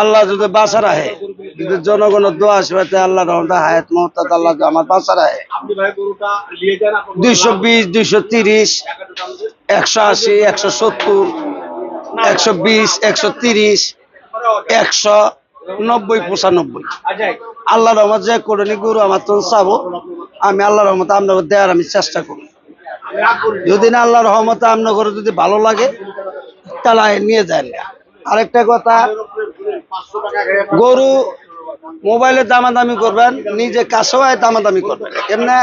আল্লাহ যদি বাঁচা রাখে কিন্তু জনগণের দোয়া আসবে আল্লাহ রহমতে হায়াত মহতাত আল্লাহ আমার বাঁচা রাখে। দুইশো বিশ, দুইশো তিরিশ, একশো আশি, একশো সত্তর, একশো বিশ, একশো তিরিশ, একশো নব্বই, পঁচানব্বই। আল্লাহ রহমত যে করে নি গুরু আমার তো চাবো, আমি আল্লাহ রহমতে আপনাকে দেওয়ার আমি চেষ্টা করি যদি না আল্লাহ রহমত আপনার যদি ভালো লাগে, তাহলে নিয়ে যান। আরেকটা কথা গরু মোবাইলে দামাদামি করবেন, নিজে কাছেও দামাদামি করবেন। এমনি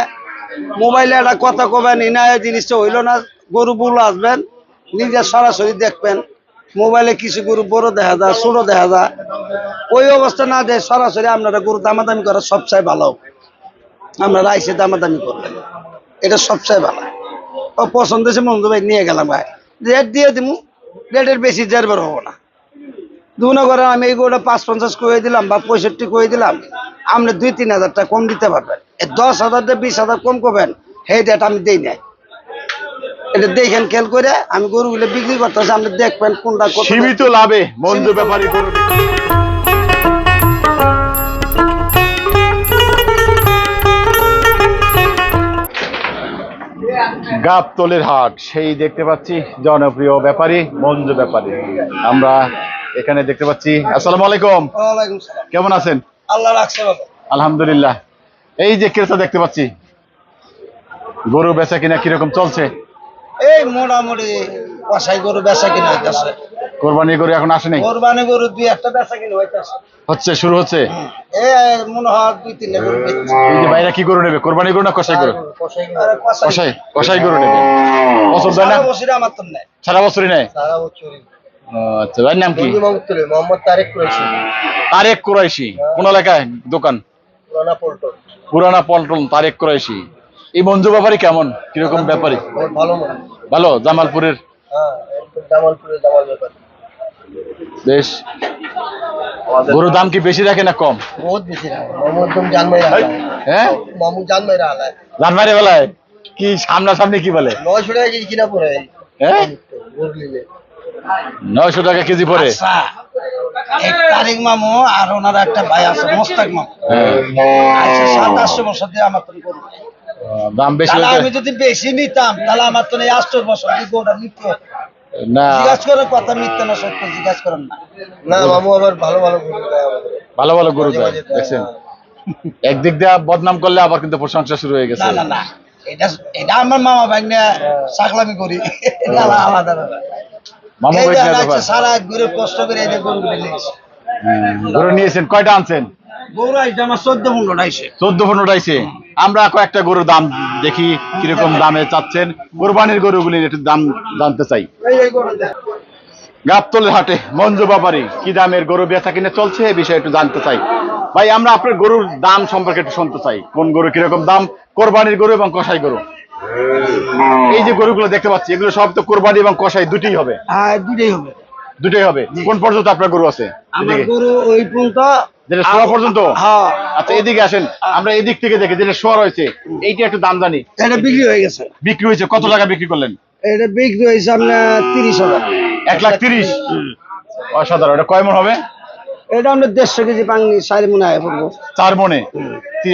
মোবাইলে একটা কথা কবেন, ইনায় জিনিসটা হইল না, গরু বুলো আসবেন, নিজে সরাসরি দেখবেন, মোবাইলে কিছু গরু বড় দেখা যায়, ছোট দেখা যায়। ওই অবস্থা না যে সরাসরি আপনারা গরু দামাদামি করা সবচেয়ে ভালো আপনারা আইসে দামাদামি করবেন। এটা সবচেয়ে ভালো। ও পছন্দ হয়েছে বন্ধু ভাই, নিয়ে গেলাম ভাই। রেট দিয়ে দিমু। রেটের বেশি জেরবার হব না। দুনো করে আমি এই গরুটা পাঁচ পঞ্চাশ করে দিলাম বা পঁয়ষট্টি করে দিলাম আপনি দুই তিন হাজার টাকা কম দিতে পারবেন। দশ হাজার থেকে বিশ হাজার কম করবেন সেই রেট আমি দিই নাই। এটা দেখেন খেল করে আমি গরুগুলো বিক্রি করতেছি আপনি দেখবেন কোনটা সীমিত লাভে মঞ্জু ব্যাপারী গরু। গাবতলের হাট সেই দেখতে পাচ্ছি জনপ্রিয় ব্যাপারী মঞ্জু ব্যাপারী। আমরা এখানে দেখতে পাচ্ছি। আসসালামু আলাইকুম। কেমন আছেন? আল্লাহ আলহামদুলিল্লাহ। এই যে ক্রেতা দেখতে পাচ্ছি। গরু বেচা কিনা কীরকম চলছে? এই মোটামুটি কষাই গরু বেচা কিনা হইতেছে। কোরবানি গরু এখন আসে নাই? কোরবানি গরু দুই একটা বেচা কিনা হইতেছে। হচ্ছে শুরু হচ্ছে? এ মনে হয় দুই তিনটা গরু এই যে বাইরে কি গরু নেবে? কোরবানি গরু না কষাই গরু? কষাই কষাই কষাই গরু নেবে। পছন্দ হয় না? সারা বছরে আমার তো নেই। সারা বছরই নেয়? সারা বছরই। আচ্ছা নাম কি? মোহাম্মদ তারেক কুরাইশি। তারেক কুরাইশি কোন এলাকায়? দোকান? পল্টন। পুরানা পল্টন তারেক কুরাইশি। এই মঞ্জু ব্যাপারী কেমন? কীরকম ব্যাপারী? ভালো ভালো? জামালপুরের? হ্যাঁ জামাল ব্যাপার। বেশ। গরুর দাম কি বেশি রাখে না কম? বহুত বেশি না মামু একদম জানমাই রাখা হ্যাঁ? মামু জানমাই রাখা জানমারি বেলায় কি সামনাসামনি কি বলে? নয়শো টাকা কেজি কিনা পড়ে হ্যাঁ? নয়শো টাকা কেজি পরে? আচ্ছা, এক তারিখ মামু আর ওনার একটা ভাই আছে মোস্তাক মামু। হ্যাঁ। আচ্ছা বছর দিয়ে আমার তো দাম বেশি আমি যদি বেশি নিতাম তাহলে আমার তো এই আটশো বছর নিতে না। জিজ্ঞাসা করে কথা মিথ্যে না সত্য জিজ্ঞাসা করেন না। না মামু আবার ভালো ভালো গরু দেয় ভালো ভালো গরু দেয় দেখছেন? একদিক দিয়ে বদনাম করলে আবার কিন্তু প্রশংসা শুরু হয়ে গেছে। না না এটা এটা আমার মামা ভাই নিয়ে সাকলামি করি। আলাদা ব্যাপার। মামু ভাই যে নিয়ে রাইছে ব্যাপার। সারা ঘুরে কষ্ট করে এই গরু গরু নিয়েছেন কয়টা আনছেন? গরু আইছে আমার চোদ্দ পনেরো আইছে। চোদ্দ পনেরো আইছে। আমরা কয়েকটা গরুর দাম দেখি কীরকম দামে চাচ্ছেন। কোরবানির গরুগুলির একটু দাম জানতে চাই। গাবতলের হাটে মঞ্জু ব্যাপারী কি দামের গরু বেচা কিনে চলছে এই বিষয়ে একটু জানতে চাই। ভাই আমরা আপনার গরুর দাম সম্পর্কে একটু শুনতে চাই। কোন গরু কীরকম দাম? কোরবানির গরু এবং কষাই গরু। এই যে গরুগুলো দেখতে পাচ্ছি এগুলো সব তো কোরবানি এবং কষাই দুটোই হবে? হ্যাঁ দুটাই হবে। দুটোই হবে? কোন পর্যন্ত আপনার গরু আছে? আমার গরু ওই পর্যন্ত যেটা শোয়া পর্যন্ত? হ্যাঁ। আচ্ছা এদিকে আসেন। আমরা এদিক থেকে দেখি যেটা রয়েছে এইটা একটু দাম জানি। এটা বিক্রি হয়ে গেছে। বিক্রি হয়েছে কত টাকা বিক্রি করলেন? এটা বিক্রি হয়েছে আপনার তিরিশ হাজার। এক লাখ তিরিশ? অসাধারণ এটা কয় মন হবে? এটা আমরা দেড়শো কেজি পাঙ্গি সাড়ে মনে হয় পড়ব। চার মনে?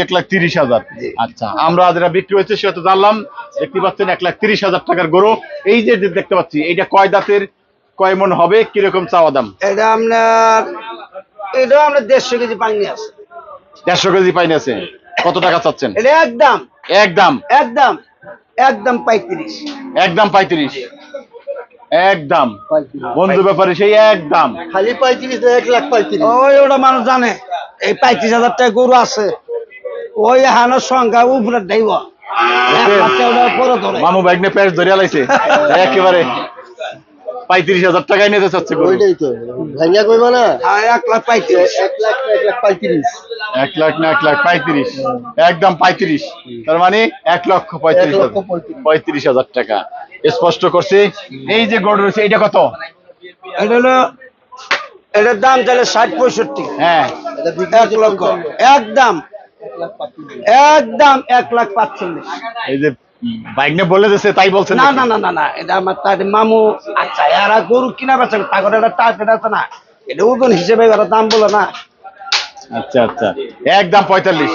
এক লাখ তিরিশ হাজার। আচ্ছা আমরা যেটা বিক্রি হয়েছে সেটা তো জানলাম। দেখতে পাচ্ছেন এক লাখ তিরিশ হাজার টাকার গরু। এই যে দেখতে পাচ্ছি এইটা কয় দাঁতের কয় মন হবে কীরকম চাওয়া দাম? এটা আপনার এটা আমরা দেড়শো কেজি পাঙ্গি আছে। দেড়শো কেজি পাইনি আছে। কত টাকা চাচ্ছেন? এটা একদম। একদম। একদম। একদম পঁয়ত্রিশ। একদম পঁয়ত্রিশ। একদম। বন্ধু ব্যাপারে সেই একদম। খালি পঁয়ত্রিশ এক লাখ পঁয়ত্রিশ। ওই ওটা মানুষ জানে। এই পঁয়ত্রিশ হাজার টাকা গরু আছে। ওই হানোর সংখ্যা উপরে দেব ধরে। মামু ব্যাগ নিয়ে প্যাস ধরিয়া লাইছে একেবারে। পঁয়ত্রিশ হাজার টাকায় নিতে চাচ্ছে গরু। তো ভাঙ্গা কইবা না? এক লাখ পঁয়ত্রিশ। এক লাখ এক লাখ পঁয়ত্রিশ। এক লাখ না এক লাখ পঁয়ত্রিশ। একদম পঁয়ত্রিশ। তার মানে এক লক্ষ পঁয়ত্রিশ এক। পঁয়ত্রিশ। হাজার টাকা। স্পষ্ট করছে এই যে গড় রয়েছে এটা কত? এটা হলো এটার দাম তাহলে ষাট পঁয়ষট্টি। হ্যাঁ। এক লক্ষ। একদম একদম। এক লাখ পাঁচচল্লিশ। এই যে বাইক নিয়ে বলে দিচ্ছে তাই বলছেন না না না না না এটা আমার তার মামু আচ্ছা এরা গরু কিনা বেচা তাগর একটা টার্গেট আছে না এটা ওজন হিসেবে ওরা দাম বলে না। আচ্ছা আচ্ছা একদম পঁয়তাল্লিশ।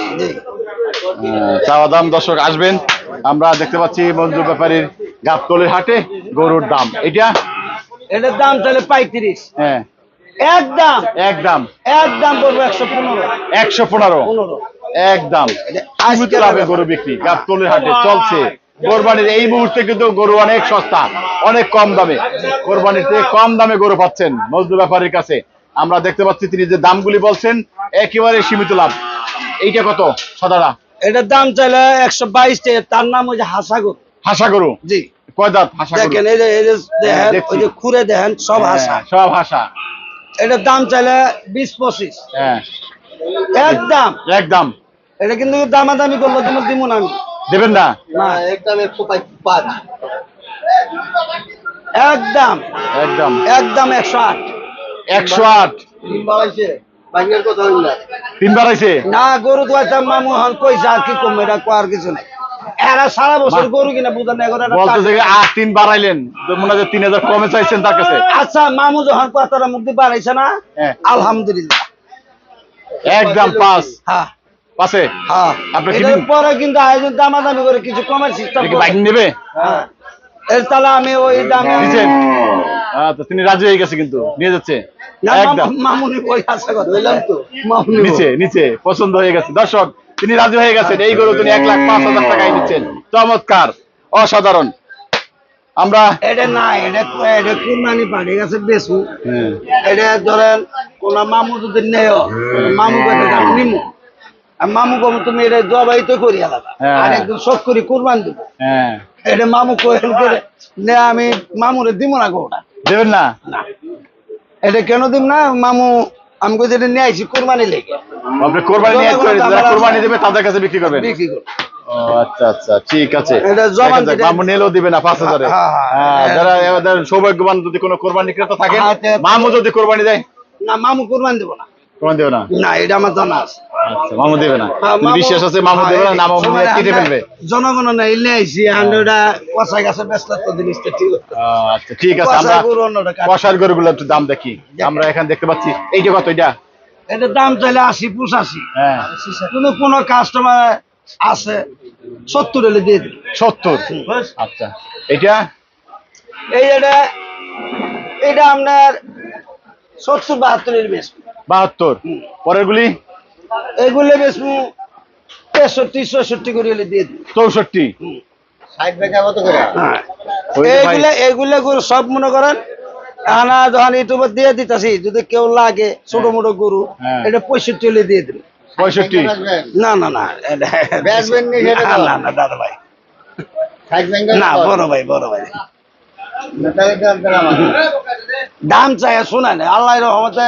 চাওয়া দাম দর্শক আসবেন। আমরা দেখতে পাচ্ছি মঞ্জু ব্যাপারীর গাবতলের হাটে গরুর দাম। এটা? এটার দাম তাহলে পঁয়ত্রিশ। হ্যাঁ। একদম একদম একদম করব একশো পনেরো। একশো পনেরো। একদম গরু বিক্রি গাবতলের হাটে চলছে। কোরবানির এই মুহূর্তে কিন্তু গরু অনেক সস্তা অনেক কম দামে। কোরবানির থেকে কম দামে গরু পাচ্ছেন মজদুর ব্যাপারীর কাছে। আমরা দেখতে পাচ্ছি তিনি যে দামগুলি বলছেন একেবারে সীমিত লাভ। এইটা কত সদারা? এটার দাম চাইলে একশো বাইশ তার নাম ওই যে হাসাগর হাসা গরু? জি। কয় দাঁত হাসা গরু? দেখেন এই যে এই যে দেখেন ওই যে খুঁড়ে দেখেন সব হাসা। হ্যাঁ, সব হাসা। এটার দাম চাইলে বিশ পঁচিশ। হ্যাঁ। একদম। একদম। এটা কিন্তু দামাদামি করল তোমার দিব না আমি। দেবেন না? না একদম একশো পাঁচ একদম। একদম। একদম একশো আট। একশো আট। তিনবার আইছে না। গরু দোয়াইতাম মামু হন কইছে আর কি কম এটা কোয়ার কিছু নাই। এরা সারা বছর গরু কিনা বুঝা নেই বলতে থেকে আট তিন বাড়াইলেন। মনে হয় তিন হাজার কমে চাইছেন তার কাছে। আচ্ছা মামু যখন মুক্তি বাড়াইছে না হ্যাঁ। আলহামদুলিল্লাহ। একদম পাঁচ। হ্যাঁ। হ্যাঁ। আপনি কি পরে কিন্তু আয়োজন দামাদামি করে কিছু কমার সিস্টেম বাইক নেবে? হ্যাঁ। এর তাহলে আমি ওই দামে নিচেন আচ্ছা তিনি রাজি হয়ে গেছে কিন্তু। নিয়ে যাচ্ছে। মামু- মামুনি ওই আশা কথা। বললাম তো। মামুনি নিচে নিচে। পছন্দ হয়ে গেছে। দর্শক তিনি রাজি হয়ে গেছেন। এই গরু তিনি এক লাখ পাঁচ হাজার টাকায় নিচ্ছেন। চমৎকার। অসাধারণ। আমরা এটা না এটা এটা কুরবানি পাড়ে গেছে বেশু এটা ধরেন কোন মামু যদি নেয় মামু কেটে দাম নিমু। মামু কম তুমি এটা জবাই তো করি আলাদা। আর একদম শখ করি কুরবান দিব। হ্যাঁ। এটা মামু করে নে আমি মামুরে দিব না গোটা দেবেন না? এটা কেন দিব না? মামু আমি কই যেটা নিয়ে আইছি কুরবানি লেগে। আপনি কোরবানি নিয়ে করে যারা কোরবানি দেবে তাদের কাছে বিক্রি করবেন। বিক্রি করব। আচ্ছা আচ্ছা ঠিক আছে। মামু নিলেও দিবে না পাঁচ হাজারে। হ্যাঁ, হ্যাঁ। যারা সৌভাগ্যবান যদি কোনো কোরবানি ক্রেতা থাকে হ্যাঁ, মামু যদি কোরবানি দেয়। না মামু কোরবানি দেব না। কোরবানি দেবে না? না এটা আমার জানা আছে। আচ্ছা মামু দেবে না। হ্যাঁ, যদি মামু- বিশ্বাস আছে মামু দেবে না? না মামু কেটে আমরা ফেলবে। জনগণনা এলে আইছি আমরা কষা গাছে ব্যস্ত তো জিনিসটা ঠিক আচ্ছা ঠিক আছে আমরা গরু অন্যটা কাটে। কষার গরুগুলো একটু দাম দেখি। আমরা এখানে দেখতে পাচ্ছি এইটা কত এটা? এটার দাম চাইলে আশি পঁচাশি। হ্যাঁ। কোন কাস্টমার আছে সত্তর হলে দিয়ে দিন সত্তর? আচ্ছা এটা এই এটা এটা আপনার সত্তর বাহাত্তরের বেশ বাহাত্তর। পরের গুলি এইগুলো বেশ তেষট্টি চৌষট্টি করে দিয়ে চৌষট্টি। হ্যাঁ। এইগুলা এইগুলা গরু সব মনে করেন আনা যখন ইউটিউবে দিয়ে দিতেছি যদি কেউ লাগে ছোট মোটো গরু হ্যাঁ। এটা পঁয়ষট্টি হলে দিয়ে দিন পঁয়ষট্টি। না না না এটা- না, না না দাদা ভাই। না বড় ভাই বড় ভাই। দাম চাই শোনা নেই আল্লাহ রহমতে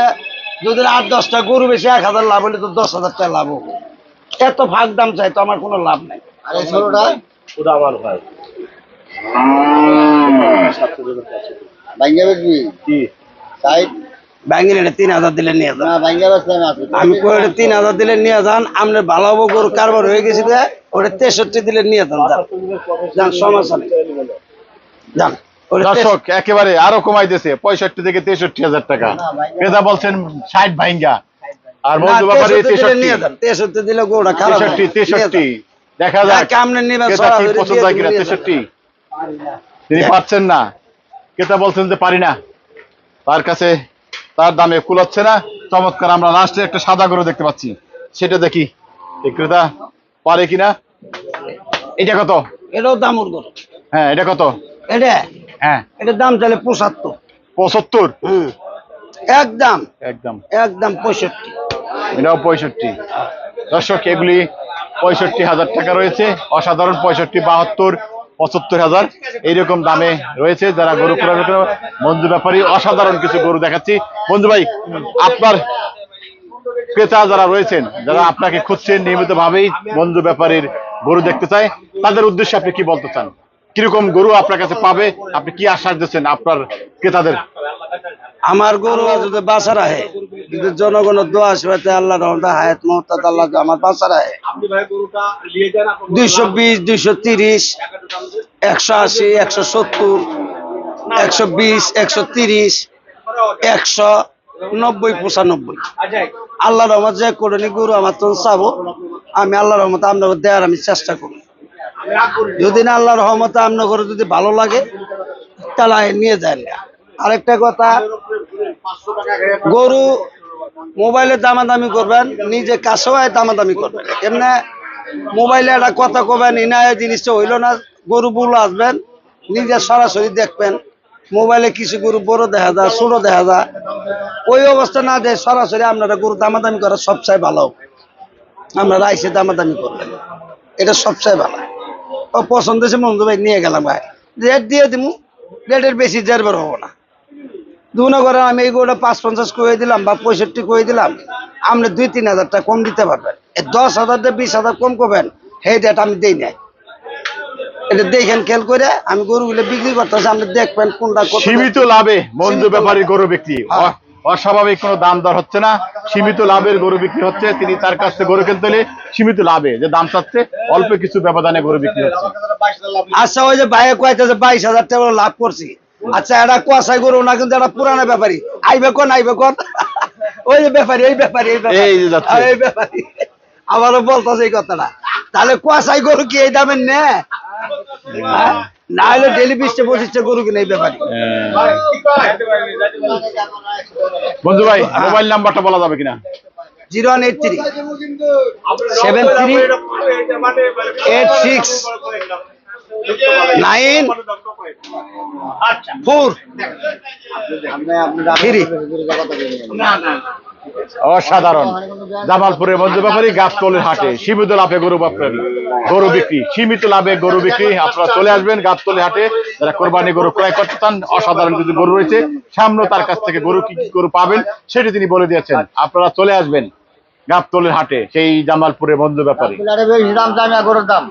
যদি আট দশটা গরু বেশি এক হাজার লাভ হলে তো দশ হাজার টাকা লাভ হবে। এত ভাগ দাম চাই তো আমার কোনো লাভ নাই। ব্যাঙ্গিন এটা তিন হাজার দিলে নিয়ে যান। আমি কই তিন হাজার দিলে নিয়ে যান আপনার ভালো হব গরু কারবার হয়ে ওটা তেষট্টি দিলে নিয়ে যান যান। যান সমস্যা নেই। যান। দর্শক একেবারে আরও কমাই দিয়েছে পঁয়ষট্টি থেকে তেষট্টি হাজার টাকা। ক্রেতা বলছেন ষাট ভাইঙ্গা। আর বন্ধু ব্যাপারে তেষট্টি দিলে দেখা যাক পছন্দ হয় কিনা তেষট্টি? তিনি পাচ্ছেন না। ক্রেতা বলছেন যে পারি না। তার কাছে তার দামে কুলাচ্ছে না। চমৎকার আমরা লাস্টে একটা সাদা গরু দেখতে পাচ্ছি। সেটা দেখি। ক্রেতা পারে কিনা? এটা কত? এটাও দামুর গরু। হ্যাঁ এটা কত? এটা হ্যাঁ। এটার দাম চাইলে পঁচাত্তর। পঁচাত্তর? হুম। একদম। একদম। একদম পঁয়ষট্টি। এটাও পঁয়ষট্টি। দর্শক এগুলি পঁয়ষট্টি হাজার টাকা রয়েছে। অসাধারণ পঁয়ষট্টি বাহাত্তর পঁচাত্তর হাজার। এইরকম দামে রয়েছে যারা গরু ক্রয় বিক্রয় বন্ধু ব্যাপারী অসাধারণ কিছু গরু দেখাচ্ছি। বন্ধু ভাই আপনার ক্রেতা যারা রয়েছেন যারা আপনাকে খুঁজছেন নিয়মিত ভাবেই বন্ধু ব্যাপারীর গরু দেখতে চায় তাদের উদ্দেশ্যে আপনি কি বলতে চান? কীরকম গরু আপনার কাছে পাবে? আপনি কি আশ্বাস দিচ্ছেন আপনার ক্রেতাদের? আমার গরু যদি বাসা রাহে যদি জনগণের দোয়া আসবে আল্লাহ রহমতে হায়াত মহতাত আল্লাহ আমার বাসা রাহে। দুইশো বিশ, দুইশো তিরিশ, একশো আশি, একশো সত্তর, একশো বিশ, একশো তিরিশ, একশো নব্বই, পঁচানব্বই। আল্লাহ রহমত যে করেনি গরু আমার তো চাবো, আমি আল্লাহ রহমত আপনার দেওয়ার আমি চেষ্টা করি যদি না আল্লাহ রহমতে আপনার করে যদি ভালো লাগে তাহলে নিয়ে যান আরেকটা কথা, গরু মোবাইলে দামাদামি করবেন, নিজে কাছেও দামাদামি করবেন। এমনি মোবাইলে একটা কথা কবেন, ইনায় জিনিসটা হইল না, গরু বুলো আসবেন, নিজে সরাসরি দেখবেন, মোবাইলে কিছু গরু বড় দেখা যায়, ছোট দেখা যায়। ওই অবস্থা না দেয় সরাসরি আপনারা গরু দামাদামি করা সবচেয়ে ভালো। আপনারা আইসে দামাদামি করবেন। এটা সবচেয়ে ভালো। পছন্দ হয়েছে বন্ধু ভাই নিয়ে গেলাম ভাই। রেট দিয়ে দিমু রেটের বেশি জেরবার হব না। দুনো করে আমি এই গরুটা পাঁচ পঞ্চাশ করে দিলাম বা পঁয়ষট্টি করে দিলাম আপনি দুই তিন হাজারটা কম দিতে পারবেন। এই দশ হাজার দিয়ে বিশ হাজার কম করবেন সেই রেট আমি দিই নাই। এটা দেখেন খেয়াল করে আমি গরুগুলো বিক্রি করতেছি আপনি দেখবেন কোনটা সীমিত লাভে মঞ্জু ব্যাপারী গরু বিক্রি। অ- অস্বাভাবিক কোনো দাম দর হচ্ছে না। সীমিত লাভের গরু বিক্রি হচ্ছে। তিনি তার কাছ থেকে গরু কিনতে হলে সীমিত লাভে যে দাম চাচ্ছে অল্প কিছু ব্যবধানে গরু বিক্রি হচ্ছে। আচ্ছা ওই যে ভাইয়ে কয়েছে বাইশ হাজার টাকা লাভ করছি। আচ্ছা এটা কুয়াশাই গরু না কিন্তু এটা পুরানো ব্যাপারী। আইবে কোন আইবে কোন? ওই যে ব্যাপারী এই ব্যাপারী এই ব্যাপারী। আবারও বলতেছে এই কথাটা। তাহলে কুয়াশাই গরু কি এই দামের নে? না হলে ডেলি বিশটা পঁচিশটা গরু কিনে এই ব্যাপারী বন্ধু ভাই মোবাইল নাম্বারটা বলা যাবে কিনা zero one eight three seven three eight six nine four three অসাধারণ। জামালপুরের মঞ্জু ব্যাপারী, গাবতলের হাটে। সীমিত লাভে গরু ব্যাপারী গরু বিক্রি। সীমিত লাভে গরু বিক্রি। আপনারা চলে আসবেন গাবতলি হাটে। যারা কোরবানি গরু ক্রয় করতে চান, অসাধারণ কিছু গরু রয়েছে। সামনে তার কাছ থেকে গরু কি কি গরু পাবেন, সেটি তিনি বলে দিয়েছেন। আপনারা চলে আসবেন গাবতলের হাটে, সেই জামালপুরের মঞ্জু ব্যাপারী। গরুর দাম।